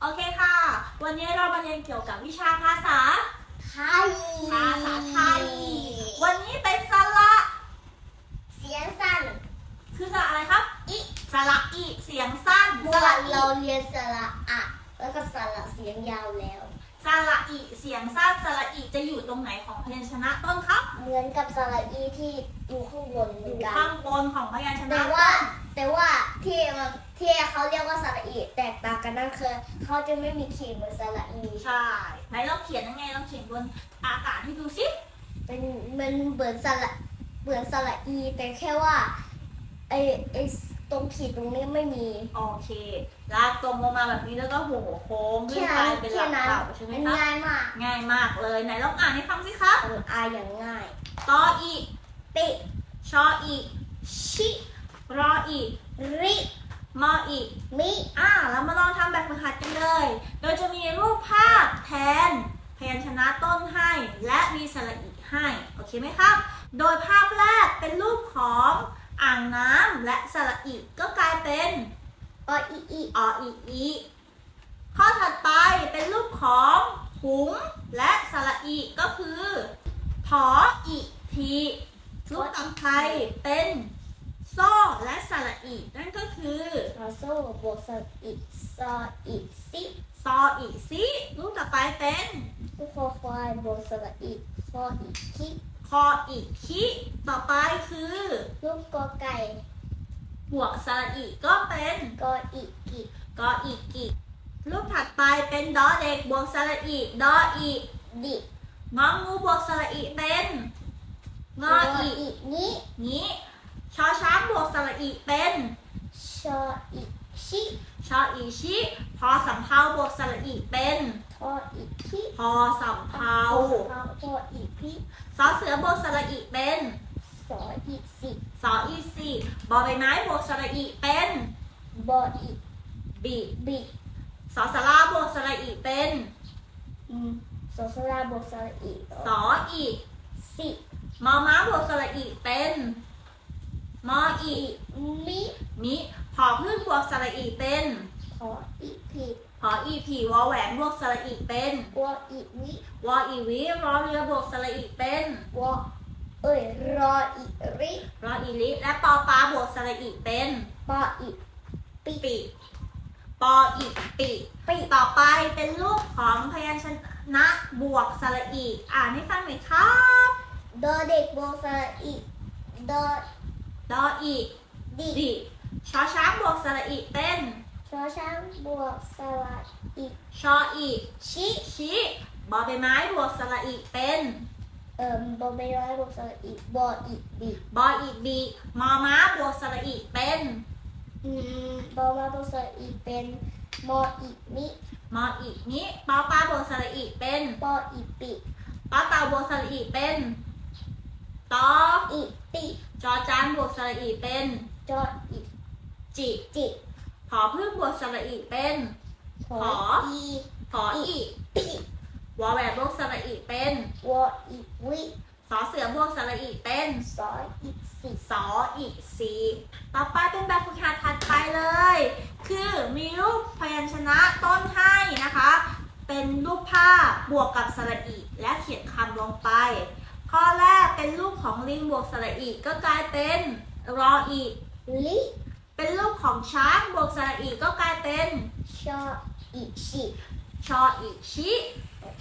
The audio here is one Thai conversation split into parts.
โอเคค่ะ วันนี้เรามาเรียนเกี่ยวกับวิชาภาษา ไทยภาษาไทย วันนี้เป็นสระเสียงสั้นคือสระอะไรครับ อิ สระอีเสียงสั้น เมื่สอระอีเราเรียนสระอะ แล้วก็สระเสียงยาวแล้ว สระอีเสียงสั้นสระอีจะอยู่ตรงไหนของพยัญชนะต้นครับเหมือนกับสระอีที่อยู่ข้างบนเหอมือนยู่กันข้างบนของพยัญชนะแต่ว่า แต่ว่าที่มันที่เขาเรียกว่าสระอีแตกต่างกันนั่นคือเขาจะไม่มีขีดเหมือนสระอีใช่ไหนเราเขียนยังไงเราเขียนบนอากาศให้ดูสิเป็นมันเหมือนสระเหมือนสระอีแต่แค่ว่าไอไอ ตรงขีดตรงนี้ไม่มี โอเค ลากตรงลงมาแบบนี้แล้วก็หัวโค้งขึ้นแค่ไปนั้นเป็นหแค่ลักนั้นเต่าใช่ไหมมันครับง่ายมากง่ายมากเลยไหนลองอ่านให้ฟังสิครับอ่านอายอย่างง่ายตออีติชออีชิรออีริมออีมิอ่าเรามาลองทำแบบฝึกหัดกันเลย โดยจะมีรูปภาพแทนพยัญชนะต้นให้ และมีสระอีให้ โอเคไหมครับ โดยภาพแรกเป็นรูปของอ่างน้ำและสระอีก็กลายเป็น อ อีอีออีอีข้อถัดไปเป็นรูปของถุงและสระอีก็คือผออีทีรูปต่อไปเป็นโซ่และสระอีนั่นก็คือซอโซ่บวกสระอีซออีซิซออีซิรูปต่อไปเป็นลูกคอควายบวกสระอีคออีคิคออีคิต่อไปคือลูกกอไก่ บวกสระอีก็เป็นกออีกิกออีกิรูปถัดไปเป็นดอเด็กบวกสระอีดออีดิงองูบวกสระอีเป็นงออีนี้นี้ชอช้างบวกสระอีเป็นชออีชิชออีชิพอสำเภาบวกสระอีเป็นทออีคิพอสำเภาทออีพิซอเสือบวกสระอีเป็นสออีสิสออี สีบอใบไม้บวกสระอีเป็นบออีบีบิสอสลาบวกสระอีเป็นอืมสอสลาบวกสระอีสออีสิมอม้าบวกสระอีเป็นมออีมิมิพอพึ่งบวกสระอีเป็นทออีพีพออีผีวอแหวนบวกสระอีเป็นวออีวิวออีวิรอเรือบวกสระอีเป็นวอ เอ้ยรออีริรออีลิและปอปลาบวกสระอีเป็นปออีปิปีปออีปีปิต่อไปเป็นรูปของพยัญชนะบวกสระอีอ่านให้ฟังหน่อยครับดอเด็กบวกสระอีดอดออีดิดิชอช้างบวกสระอีเป็นชอช้างบวกสระอีชออีชิชิบอใบไม้บวกสระอีเป็น เอ่อบอใบไม้บวกสระอีบออีบิบออีบีมอม้าบวกสระอีเป็นอืมบอมาบวกสระอีเป็นมออีมิมออีนี้ปอปลาบวกสระอีเป็นปออีปิตอเต่าบวกสระอีเป็นตออีปิจอจานบวกสระอีเป็นจออีจิจิผอพึ่งบวกสระอีเป็นขอขออีผออีปิ วอแหวนบวกสระอีเป็นวออีวิสอเสือบวกสระอีเป็นสออีสิสออีสีต่อไปเป็นแบบฝึกหัดถัดไปเลย คือมีรูปพยัญชนะต้นให้นะคะ เป็นรูปภาพบวกกับสระอีและเขียนคำลงไป ข้อแรกเป็นรูปของลิงบวกสระอีก็กลายเป็นรออีลิเป็นรูปของช้างบวกสระอีก็กลายเป็นชออีชิชออีชิ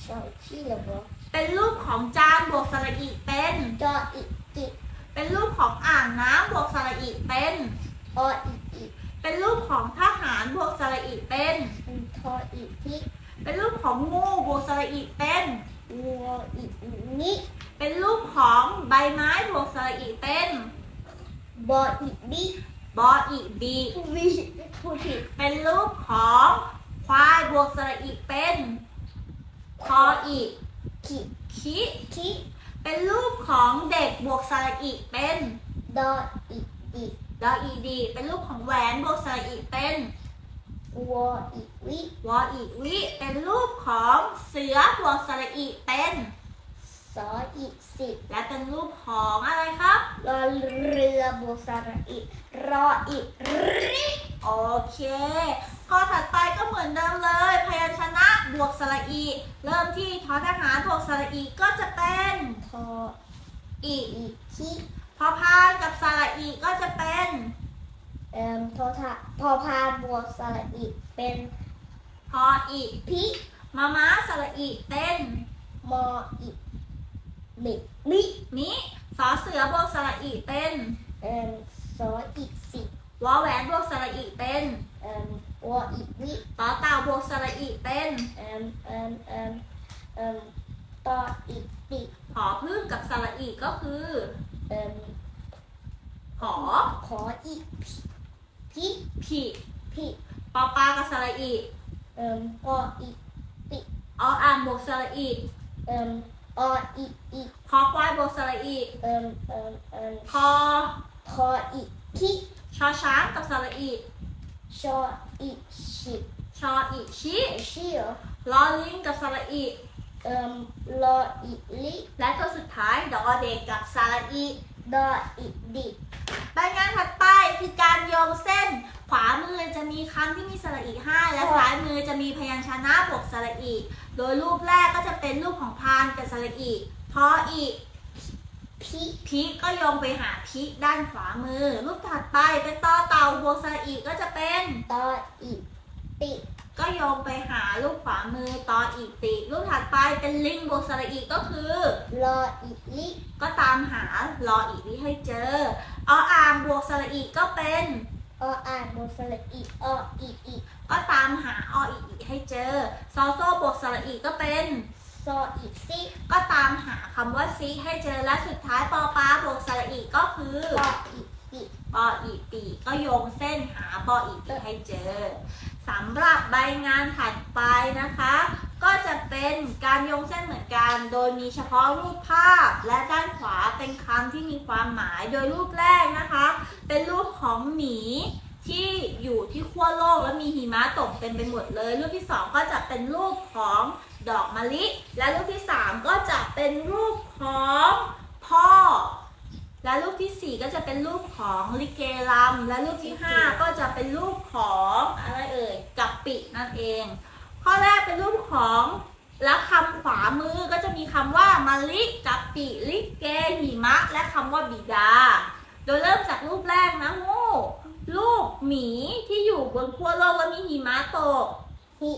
ชออีชิเหรอบอเป็นรูปของจานบวกสระอีเป็นจออีกิเป็นรูปของอ่างน้ำบวกสระอีเป็นออีอีเป็นรูปของทหารบวกสระอีเป็นทออีพิเป็นรูปของงูบวกสระอีเป็นวัวอีนิเป็นรูปของใบไม้บวกสระอีเป็นบออีบิบออีบีวิพูดผิดเป็นรูปของควายบวกสระอีเป็น คออีกิคิคิเป็นรูปของเด็กบวกสระอีเป็นดออีอีดออีดี เป็นรูปของแหวนบวกสระอีเป็นวออีวิวออีวิเป็นรูปของเสือบวกสระอีเป็นสสออีกสิบและเป็นรูปของอะไรครับรอเรือบวกสระอีรออีกริโอเค ข้อถัดไปก็เหมือนเดิมเลย พยัญชนะบวกสระอี เริ่มที่ทอทหารบวกสระอีก็จะเป็นทออีอีกทิพอพานกับสระอีก็จะเป็นเอ่มทอทะพอพานบวกสระอีเป็นพออีพิมาม้าสระอีเป็นมออีมิมิมิสอเสือบวกสระอีเป็นเอ่มสออีกสิบวอแหวนบวกสระอีเป็นเอ่ม วออีกวิต่อเต่าบวกสระอีเป็นเอ่มเอ่มเอ่มเอ่มต่ออีกปีหอพึ่งกับสระอีก็คือเอ่มหอขออีกพิผีพิปอปลากับสระอีเอ่มพออีกออ่างบวกสระอีเอ่มออีกอีกคอควายบวกสระอีเอ่มเอ่มเอ่มคอทออีกทิชอช้างกับสระอี ชออีกชิบชออีชิชิเหรอลอลิงกับสระอีเอ่มรออีกลิและตัวสุดท้ายดอเด็กกับสระอีดออีกดิใบงานถัดไปคือการโยงเส้น ขวามือจะมีคำที่มีสระอีห้าและซ้ายมือจะมีพยัญชนะบวกสระอี โดยรูปแรกก็จะเป็นรูปของพานกับสระอีพออีก พิพิก็โยงไปหาพิด้านขวามือ รูปถัดไปเป็นต่อเต่าบวกสระอีก็จะเป็นตออีกติก็โยงไปหารูปขวามือต่ออีกติ รูปถัดไปเป็นลิงบวกสระอีก็คือรออีกลิก็ตามหารออีกนี้ให้เจอออ่างบวกสระอีก็เป็นออ่านบนสระอีออีกอีกก็ตามหาออีกอีกให้เจอซอโซ่บวกสระอีก็เป็น ซออีกซิก็ตามหาคำว่าซิให้เจอและสุดท้ายปอปลาบวกสระอีก็คือปออีกปีปออีปีก็โยงเส้นหาปออีปีให้เจอสำหรับใบงานถัดไปนะคะ ก็จะเป็นการโยงเส้นเหมือนกัน โดยมีเฉพาะรูปภาพและด้านขวาเป็นคำที่มีความหมาย โดยรูปแรกนะคะ เป็นรูปของหมีที่อยู่ที่ขั้วโลกแล้วมีหิมะตกเต็มไปหมดเลย รูปที่สองก็จะเป็นรูปของ ดอกมะลิ และรูปที่สามก็จะเป็นรูปของพ่อ และรูปที่ 4 ก็จะเป็นรูปของลิเกลำและรูปที่ 5 ก็จะเป็นรูปของอะไรเอ่ยกับปินั่นเอง ข้อแรกเป็นรูปของแล้วคำขวามือก็จะมีคำว่ามะลิกับปิลิเกหิมะ และคำว่าบิดา โดยเริ่มจากรูปแรกนะโง่รูปหมีที่อยู่บนขั้วโลกแล้วมีหิมะตกหิ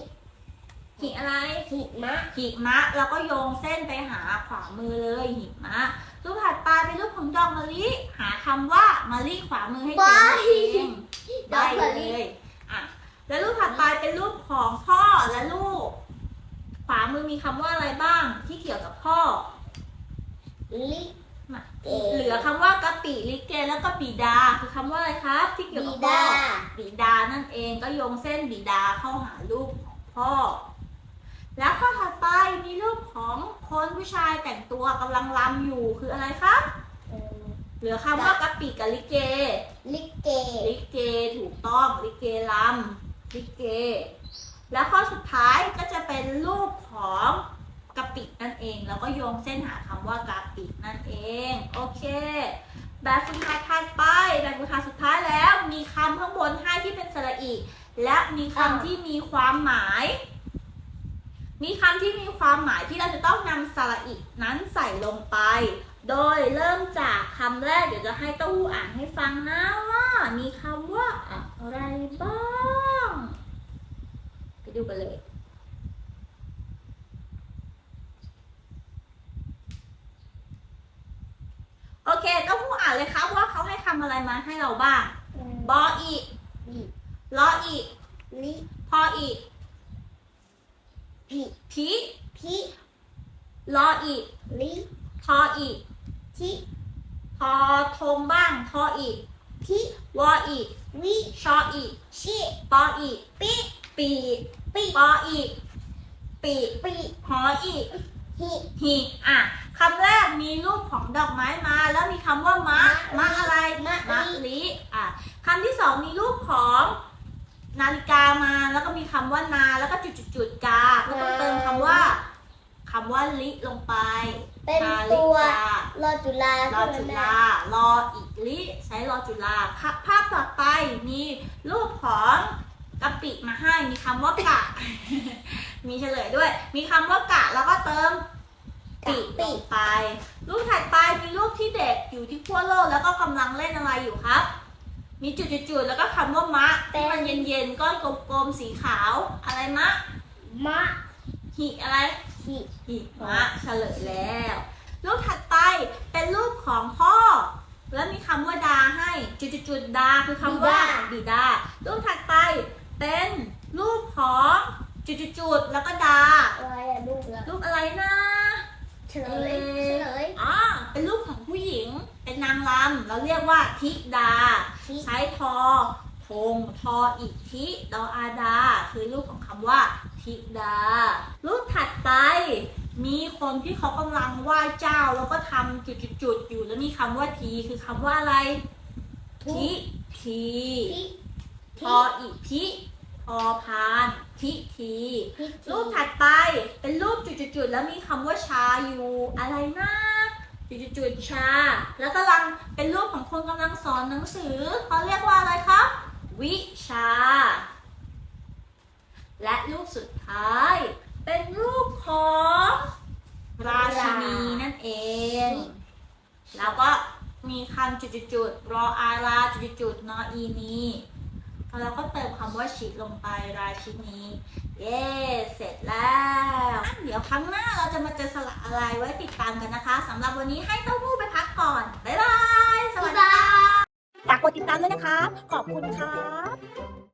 หิอะไร หิมะ หิมะ แล้วก็โยงเส้นไปหาขวามือเลยหิมะ รูปถัดไปเป็นรูปของดอกมะลิ หาคำว่ามะลิขวามือให้เจอนั่นเองดอกมะลิได้เลยอะแล้วรูปถัดไปเป็นรูปของพ่อและลูก ขวามือมีคำว่าอะไรบ้างที่เกี่ยวกับพ่อ ลิมาเอ่อเหลือคำว่ากะปิลิเกแล้วก็บิดา คือคำว่าอะไรครับ ที่เกี่ยวบิกับพ่อดาบิดานั่นเองก็โยงเส้นบิดาเข้าหารูปของพ่อ แล้วข้อถัดไปมีรูปของคนผู้ชายแต่งตัวกำลังรำอยู่คืออะไรครับเอ่อเหลือคำว่ากะปิกับลิเก ลิเก ลิเกถูกต้องลิเกลำลิเก แล้วข้อสุดท้ายก็จะเป็นรูปของกะปินั่นเอง แล้วก็โยงเส้นหาคำว่ากะปินั่นเอง โอเค แบบฝึกหัดถัดไปแบบฝึกหัดสุดท้ายแล้ว มีคำข้างบนให้ที่เป็นสระอีและมีคำที่มีความหมาย มีคำที่มีความหมายที่เราจะต้องนำสระอีนั้นใส่ลงไป โดยเริ่มจากคำแรกเดี๋ยวจะให้เต้าหู้อ่านให้ฟังนะว่า มีคำว่าอะไรบ้าง ไปดูกันเลยโอเคเต้าหู้อ่านเลยครับว่าเขาให้คำอะไรมาให้เราบ้าง บออีกลิลออีกลิพออีก พิพีพิลออีกลิทออีกทิทอทงบ้างทออีกพิวออีกวิชออีกชิปออีกปิปีปิปออีกปีปิหออีกหิหีอะคำแรกมีรูปของดอกไม้มา แล้วมีคำว่ามะมะอะไรมะมะลิลิอะคำที่สองมีรูปของ นาฬิกามาแล้วก็มีคำว่านาแล้วก็จุดจุดจุดๆๆกา ก็ต้องเติมคำว่าคำว่าลิลงไปเป็นชาลิตัวกา รอจุฬารอใช่จุไหมฬารออีกลิใช้รอจุฬาภาพภาพต่อไปมีรูปของกะปิมาให้มีคำว่ากะ มีเฉลยด้วย มีคำว่ากะแล้วก็เติมปิลงไป รูปถัดไปมีรูปที่เด็กอยู่ที่ขั้วโลกแล้วก็กำลังเล่นอะไรอยู่ครับ มีจุดๆๆแล้วก็คำว่ามะที่มันเย็นๆ ก้อนกลมๆ สีขาว อะไรมะ มะ หิอะไร หิหิมะเฉลยแล้ว รูปถัดไปเป็นรูปของพ่อ แล้วมีคำว่าดาให้จุดๆๆดาคือคำว่าบิดา รูปถัดไปเป็นรูปของจุดๆๆแล้วก็ดา อะไรอะลูกละรูปอะไรนะเฉลยเฉลยอ่าเป็นรูปของผู้หญิง เป็นนางรำเราเรียกว่าธิดา ทิใช้ทอทงทออีกทิดออาดา คือรูปของคำว่า ธิดา รูปถัดไป มีคนที่เขากำลังไหว้เจ้า แล้วก็ทำจุดๆๆอยู่แล้วมีคำว่าทีคือคำว่าอะไร ทิทีทิทออีกทิทอพานทิทีทิรูปถัดไปเป็นรูปจุดๆๆแล้วมีคำว่าชาอยู่อะไรนะ จุดๆชา แล้วกำลังเป็นรูปของคนกำลังสอนหนังสือเขาเรียกว่าอะไรครับ วิชา และรูปสุดท้าย เป็นรูปของ ราชินีนั่นเอง แล้วก็มีคำจุดๆรออาราจุดๆๆนออีนี แล้วก็เติมคำว่าชิลงไปราชินีเย้เสร็จแล้วอะเดี๋ยวครั้งหน้าเราจะมาเจอสระอะไรไว้ติดตามกันนะคะสำหรับวันนี้ให้เต้าหู้ไปพักก่อน บ๊ายบาย สวัสดีค่ะฝากกดติดตามด้วยนะคะ ขอบคุณค่ะ